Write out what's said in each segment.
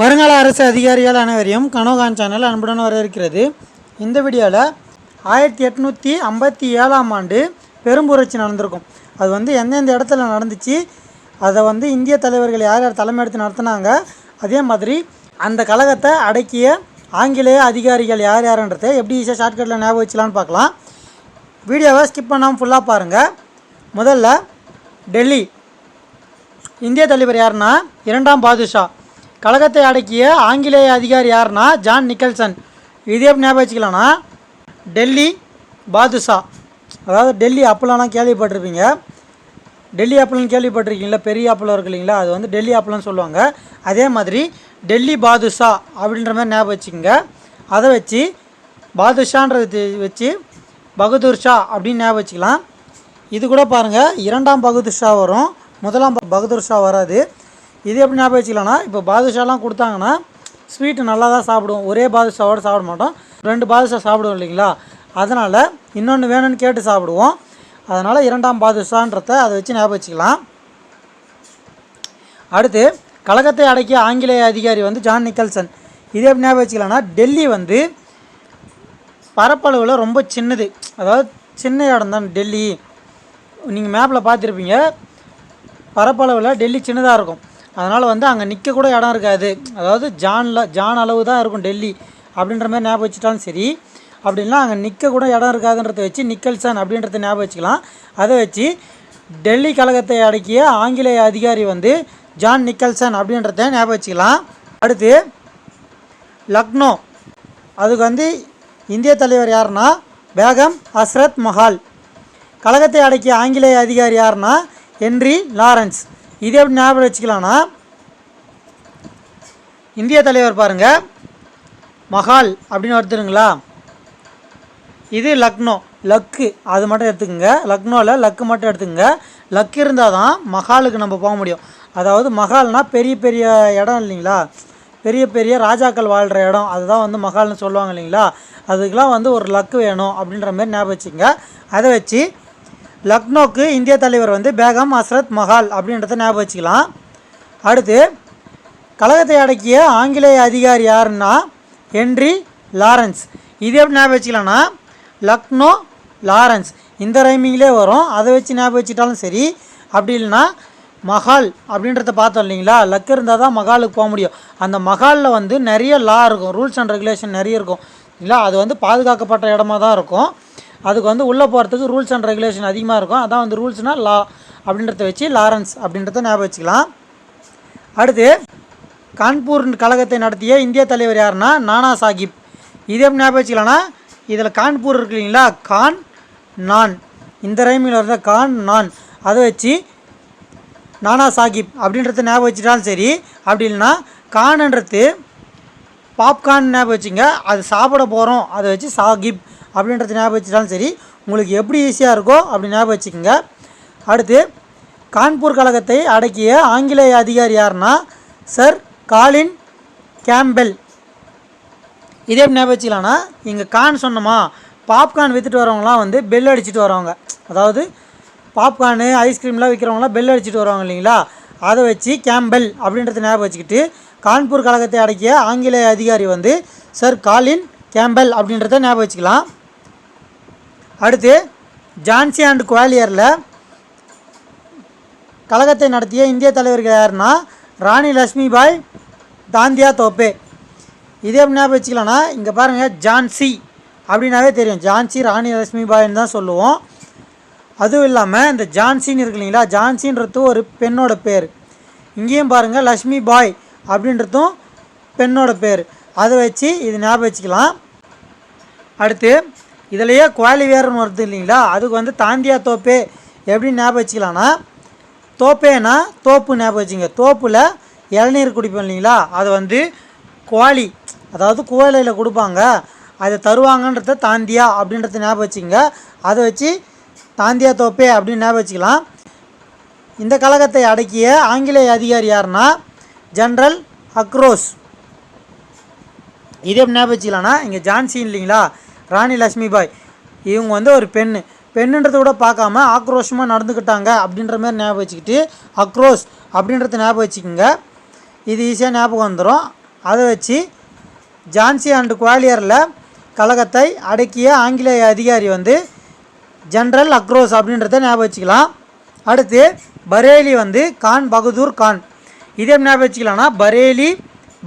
வருங்கால அரசு அதிகாரிகள் அனைவரையும் கனோகான் சேனல் அன்புடன் வரவேற்கிறது. இந்த வீடியோவில் ஆயிரத்தி எட்நூற்றி ஐம்பத்தி ஏழாம் ஆண்டு பெரும்புரட்சி நடந்திருக்கும். அது வந்து எந்தெந்த இடத்துல நடந்துச்சு அதை வந்து இந்திய தலைவர்கள் யார் யார் தலைமை எடுத்து அதே மாதிரி அந்த கழகத்தை அடக்கிய ஆங்கிலேய அதிகாரிகள் யார் யாருன்றதை எப்படி ஈஸியாக ஷார்ட்கட்டில் ஞாபகம் வச்சலான்னு பார்க்கலாம். வீடியோவை ஸ்கிப் பண்ணாமல் ஃபுல்லாக பாருங்கள் முதல்ல டெல்லி. இந்திய தலைவர் யாருன்னா இரண்டாம் பாதுஷா. கழகத்தை அடக்கிய ஆங்கிலேய அதிகாரி யாருன்னா ஜான் நிக்கல்சன். இதே எப்படி ஞாபகம் வச்சுக்கலாம்னா டெல்லி பாதுஷா. அதாவது டெல்லி அப்பளம்லாம் கேள்விப்பட்டிருப்பீங்க. டெல்லி ஆப்பிள்னு கேள்விப்பட்டிருக்கீங்களா? பெரிய அப்பளம் இருக்கு இல்லைங்களா? அது வந்து டெல்லி அப்பளம்னு சொல்லுவாங்க. அதே மாதிரி டெல்லி பாதுஷா அப்படின்ற மாதிரி ஞாபகம் வச்சுக்கோங்க. அதை வச்சு பாதுஷான்றது வச்சு பகதூர் ஷா அப்படின்னு ஞாபகம் வச்சுக்கலாம். இது கூட பாருங்கள் இரண்டாம் பகதூர் ஷா வரும். முதலாம் ப- பகதூர் ஷா வராது. இது எப்படி ஞாபகம் வச்சுக்கலாம்னா இப்போ பாதுஷாலாம் கொடுத்தாங்கன்னா ஸ்வீட்டு நல்லா தான் சாப்பிடுவோம். ஒரே பாதுஷாவோடு சாப்பிட மாட்டோம். ரெண்டு பாதுஷா சாப்பிடுவோம் இல்லைங்களா? அதனால் இன்னொன்று வேணும்னு கேட்டு சாப்பிடுவோம். அதனால் இரண்டாம் பாதுஷான்றத அதை வச்சு ஞாபகம் வச்சுக்கலாம். அடுத்து கழகத்தை அடக்கிய ஆங்கிலேய அதிகாரி வந்து ஜான் நிக்கல்சன் இதே எப்படி ஞாபகம் வச்சுக்கலாம்னா டெல்லி வந்து பரப்பளவில் ரொம்ப சின்னது. அதாவது சின்ன இடம் தான் டெல்லி. நீங்கள் மேப்பில் பார்த்துருப்பீங்க. பரப்பளவில் டெல்லி சின்னதாக இருக்கும். அதனால் வந்து அங்கே நிற்க கூட இடம் இருக்காது. அதாவது ஜானில் ஜான் அளவு தான் இருக்கும் டெல்லி அப்படின்ற மாதிரி ஞாபகம் வச்சுட்டாலும் சரி. அப்படின்னா அங்கே நிற்க கூட இடம் இருக்காதுன்றத வச்சு நிக்கல்சன் அப்படின்றத ஞாபகம் வச்சுக்கலாம். அதை வச்சு டெல்லி கழகத்தை அடக்கிய ஆங்கிலேய அதிகாரி வந்து ஜான் நிக்கல்சன் அப்படின்றத ஞாபகம் வச்சுக்கலாம். அடுத்து லக்னோ. அதுக்கு வந்து இந்திய தலைவர் யாருன்னா பேகம் அஸ்ரத் மஹால். கழகத்தை அடக்கிய ஆங்கிலேய அதிகாரி யாருன்னா ஹென்றி லாரன்ஸ். இது எப்படி ஞாபகம் வச்சுக்கலாம்னா இந்திய தலைவர் பாருங்க மஹால் அப்படின்னு வருதுங்களா இது லக்னோ லக்கு அது மட்டும் எடுத்துக்கோங்க. லக்னோவில் லக்கு மட்டும் எடுத்துக்கோங்க. லக்கு இருந்தால் தான் மஹாலுக்கு நம்ம போக முடியும். அதாவது மஹால்னா பெரிய பெரிய இடம் இல்லைங்களா? பெரிய பெரிய ராஜாக்கள் வாழ்கிற இடம். அதுதான் வந்து மஹால்னு சொல்லுவாங்க இல்லைங்களா? அதுக்கெலாம் வந்து ஒரு லக்கு வேணும் அப்படின்ற மாதிரி ஞாபகம் வச்சுங்க அதை வச்சு லக்னோக்கு இந்திய தலைவர் வந்து பேகம் ஹஸ்ரத் மஹால் அப்படின்றத ஞாபகம் வச்சுக்கலாம். அடுத்து கழகத்தை அடக்கிய ஆங்கிலேய அதிகாரி யாருன்னா ஹென்றி லாரன்ஸ். இது எப்படி ஞாபகம் வச்சுக்கலாம்னா லக்னோ லாரன்ஸ். இந்த ரைமிங்லே வரும். அதை வச்சு ஞாபகம் வச்சுட்டாலும் சரி அப்படி இல்லைன்னா மஹால் அப்படின்றத பார்த்தோம் இல்லைங்களா? லக் இருந்தால் தான் மகாலுக்கு போக முடியும். அந்த மஹாலில் வந்து நிறைய லா இருக்கும். ரூல்ஸ் அண்ட் ரெகுலேஷன் நிறைய இருக்கும். இல்லை அது வந்து பாதுகாக்கப்பட்ட இடமா தான் இருக்கும். அதுக்கு வந்து உள்ளே போகிறதுக்கு ரூல்ஸ் அண்ட் ரெகுலேஷன் அதிகமாக இருக்கும். அதான் வந்து ரூல்ஸ்னால் லா அப்படின்றத வச்சு லாரன்ஸ் அப்படின்றத ஞாபகம் வச்சுக்கலாம். அடுத்து கான்பூர் கழகத்தை நடத்திய இந்திய தலைவர் யாருன்னா நானா சாஹிப் இது எப்படி ஞாபகம் வச்சுக்கலாம்னா இதில் கான்பூர் இருக்கு இல்லைங்களா? கான் நான் இந்த ரைமில் வரத கான் நான் அதை வச்சு நானா சாஹிப் அப்படின்றத ஞாபகம் வச்சுட்டாலும் சரி அப்படி இல்லைன்னா கான்ன்றது பாப்கார்ன் ஞாபகம் வச்சுங்க. அது சாப்பிட போகிறோம் அதை வச்சு சாகிப் அப்படின்றது ஞாபகம் வச்சுட்டாலும் சரி உங்களுக்கு எப்படி ஈஸியாக இருக்கோ அப்படி ஞாபகம் வச்சுக்கோங்க. அடுத்து கான்பூர் கழகத்தை அடக்கிய ஆங்கிலேய அதிகாரி யாருன்னா சர் காலின் கேம்பெல். இதே எப்படி ஞாபகம் வச்சுக்கலாம்னா இங்கே கான் சொன்னோமா பாப்கார்ன் விற்றுட்டு வரவங்களாம் வந்து பெல் அடிச்சுட்டு வரவங்க. அதாவது பாப்கார்னு ஐஸ்கிரீம்லாம் விற்கிறவங்களாம் பெல் அடிச்சுட்டு வருவாங்க இல்லைங்களா? அதை வச்சு கேம்பெல் அப்படின்றத ஞாபகம் வச்சுக்கிட்டு கான்பூர் கழகத்தை அடக்கிய ஆங்கிலேய அதிகாரி வந்து சர் காலின் கேம்பெல் அப்படின்றத ஞாபகம் வச்சுக்கலாம். அடுத்து ஜான்சி அண்ட் குவாலியரில் கழகத்தை நடத்திய இந்திய தலைவர்கள் யாருன்னா ராணி லக்ஷ்மிபாய் தாந்தியா தோப்பே. இதே எப்படி வச்சுக்கலாம்னா இங்கே பாருங்கள் ஜான்சி அப்படின்னாவே தெரியும். ஜான்சி ராணி லட்சுமிபாய்னு தான் சொல்லுவோம். அதுவும் இல்லாமல் இந்த ஜான்சின்னு இருக்கு இல்லைங்களா ஜான்சின்றது ஒரு பெண்ணோட பேர். இங்கேயும் பாருங்கள் லக்ஷ்மி பாய் அப்படின்றதும் பெண்ணோட பேர். அதை வச்சு இது ஞாபகம் வச்சுக்கலாம். அடுத்து இதுலேயே குவாலிவேர்னு வருது இல்லைங்களா? அதுக்கு வந்து தாந்தியா தோப்பே எப்படி ஞாபகம் வச்சுக்கலாம்னா தோப்பேனா தோப்பு ஞாபகம் வச்சுங்க. தோப்பில் இளநீர் குடிப்போம் இல்லைங்களா? அது வந்து கோழி அதாவது குவாலியில் கொடுப்பாங்க. அதை தருவாங்கன்றத தாந்தியா அப்படின்றத ஞாபகம் வச்சுங்க. அதை வச்சு தாந்தியா தோப்பே அப்படின்னு ஞாபகம் வச்சுக்கலாம். இந்த கழகத்தை அடக்கிய ஆங்கிலேய அதிகாரி யாருன்னா? ஜென்ரல் அக்ரோஸ். இதே எப்படி ஞாபகம் வச்சுக்கலாம்னா இங்கே ஜான்சி இல்லைங்களா? ராணி லக்ஷ்மி பாய் இவங்க வந்து ஒரு பெண்ணு. பெண்ணுன்றதை கூட பார்க்காம ஆக்ரோஷமாக நடந்துக்கிட்டாங்க அப்படின்ற மாதிரி ஞாபகம் வச்சுக்கிட்டு அக்ரோஸ் அப்படின்றத ஞாபகம் வச்சுக்கோங்க. இது ஈஸியாக ஞாபகம் வந்துடும் அதை வச்சு ஜான்சி அண்டு குவாலியரில் கழகத்தை அடக்கிய ஆங்கிலேய அதிகாரி வந்து ஜென்ரல் அக்ரோஸ் அப்படின்றத ஞாபகம் வச்சுக்கலாம். அடுத்து பரேலி வந்து கான் பகதூர் கான். இதே ஞாபகம் வச்சுக்கலாம்னா பரேலி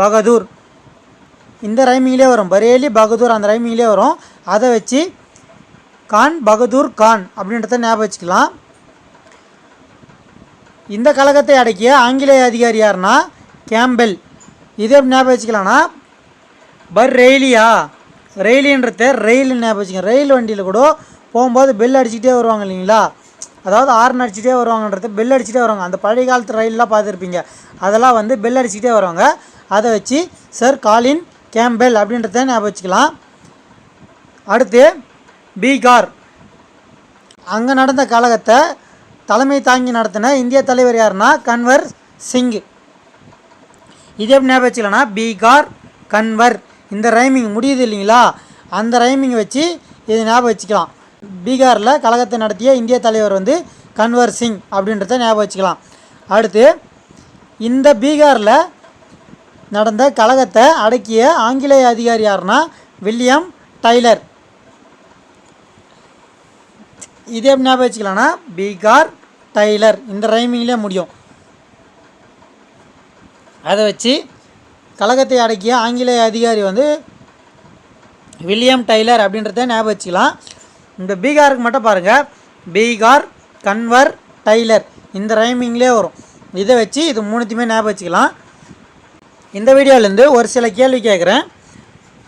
பகதூர். இந்த ரைமிங்லேயே வரும். பரேலி பகதூர் அந்த ரைமிங்லேயே வரும். அதை வச்சு கான் பகதூர் கான் அப்படின்றத ஞாபகம் வச்சுக்கலாம். இந்த கழகத்தை அடக்கிய ஆங்கிலேய அதிகாரி யாருன்னா? கேம்பெல். இது எப்படி ஞாபகம் வச்சுக்கலாம்னா பர் ரெயிலியா ரெயிலின்றத ரயில் ஞாபகம் வச்சுக்க ரயில் வண்டியில் கூட போகும்போது பெல் அடிச்சுக்கிட்டே வருவாங்க இல்லைங்களா? அதாவது ஆர்ன் அடிச்சுட்டே வருவாங்கன்றது பெல் அடிச்சுட்டே வருவாங்க. அந்த பழைய காலத்து ரயிலெலாம் பார்த்துருப்பீங்க. அதெல்லாம் வந்து பெல் அடிச்சுக்கிட்டே வருவாங்க. அதை வச்சு சார் காலின் கேம்பெல் அப்படின்றத ஞாபகம் வச்சுக்கலாம். அடுத்து பீகார். அங்கே நடந்த கழகத்தை தலைமை தாங்கி நடத்தின இந்திய தலைவர் யாருன்னா கன்வர் சிங். இது எப்படி ஞாபகம் வச்சுக்கலாம்னா பீகார் கன்வர். இந்த ரைமிங் முடியுது இல்லைங்களா? அந்த ரைமிங் வச்சு இது ஞாபகம் வச்சுக்கலாம். பீகாரில் கழகத்தை நடத்திய இந்திய தலைவர் வந்து கன்வர் சிங் அப்படின்றத ஞாபகம் வச்சுக்கலாம். அடுத்து இந்த பீகாரில் நடந்த கழகத்தை அடக்கிய ஆங்கிலேய அதிகாரி யாருன்னா வில்லியம் டைலர். இதே எப்படி ஞாபகம் வச்சுக்கலாம்னா பீகார் டைலர். இந்த ரைமிங்லேயே முடியும். அதை வச்சு கழகத்தை அடக்கிய ஆங்கிலேய அதிகாரி வந்து வில்லியம் டைலர் அப்படின்றத ஞாபகம் வச்சுக்கலாம். இந்த பீகாருக்கு மட்டும் பாருங்கள் பீகார் கன்வர் டைலர். இந்த ரைமிங்லேயே வரும். இதை வச்சு இது மூணுத்தையுமே ஞாபகம் வச்சுக்கலாம். இந்த வீடியோலேருந்து ஒரு சில கேள்வி கேட்குறேன்.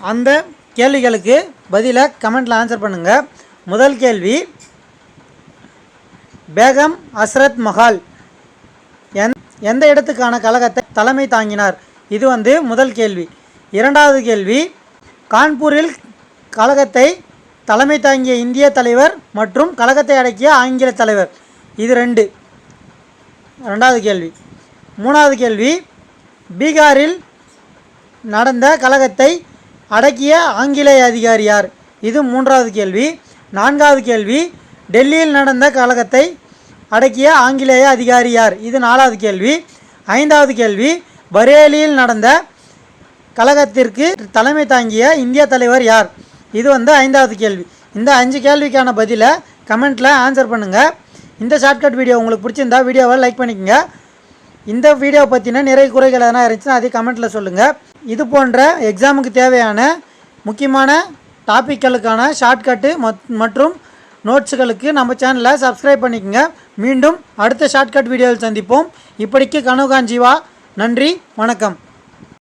அந்த கேள்விகளுக்கு பதிலை கமெண்ட்டில் ஆன்சர் பண்ணுங்கள் முதல் கேள்வி பேகம் அஸ்ரத் மஹால். எந் எந்த இடத்துக்கான கழகத்தை தலைமை தாங்கினார்? இது வந்து முதல் கேள்வி. இரண்டாவது கேள்வி கான்பூரில் கழகத்தை தலைமை தாங்கிய இந்திய தலைவர் மற்றும் கழகத்தை அடக்கிய ஆங்கில தலைவர். இது ரெண்டு. ரெண்டாவது கேள்வி. மூணாவது கேள்வி பீகாரில் நடந்த கழகத்தை அடக்கிய ஆங்கிலேய அதிகாரி யார்? இது மூன்றாவது கேள்வி. நான்காவது கேள்வி டெல்லியில் நடந்த கழகத்தை அடக்கிய ஆங்கிலேய அதிகாரி யார்? இது நாலாவது கேள்வி. ஐந்தாவது கேள்வி பரேலியில் நடந்த கழகத்திற்கு தலைமை தாங்கிய இந்திய தலைவர் யார்? இது வந்து ஐந்தாவது கேள்வி. இந்த அஞ்சு கேள்விக்கான பதிலை கமெண்ட்டில் ஆன்சர் பண்ணுங்கள் இந்த ஷார்ட்கட் வீடியோ உங்களுக்கு பிடிச்சிருந்தா வீடியோவை லைக் பண்ணிக்கோங்க. இந்த வீடியோ பற்றின நிறைய குறைகள் எதனா இருந்துச்சுன்னா அதை கமெண்ட்டில் சொல்லுங்கள் இது போன்ற எக்ஸாமுக்கு தேவையான முக்கியமான டாப்பிக்களுக்கான ஷார்ட்கட்டு மற்றும் நோட்ஸுகளுக்கு நம்ம சேனலை சப்ஸ்கிரைப் பண்ணிக்கோங்க. மீண்டும் அடுத்த ஷார்ட்கட் வீடியோவில் சந்திப்போம். இப்படிக்கு கனவு காஞ்சிவா நன்றி. வணக்கம்.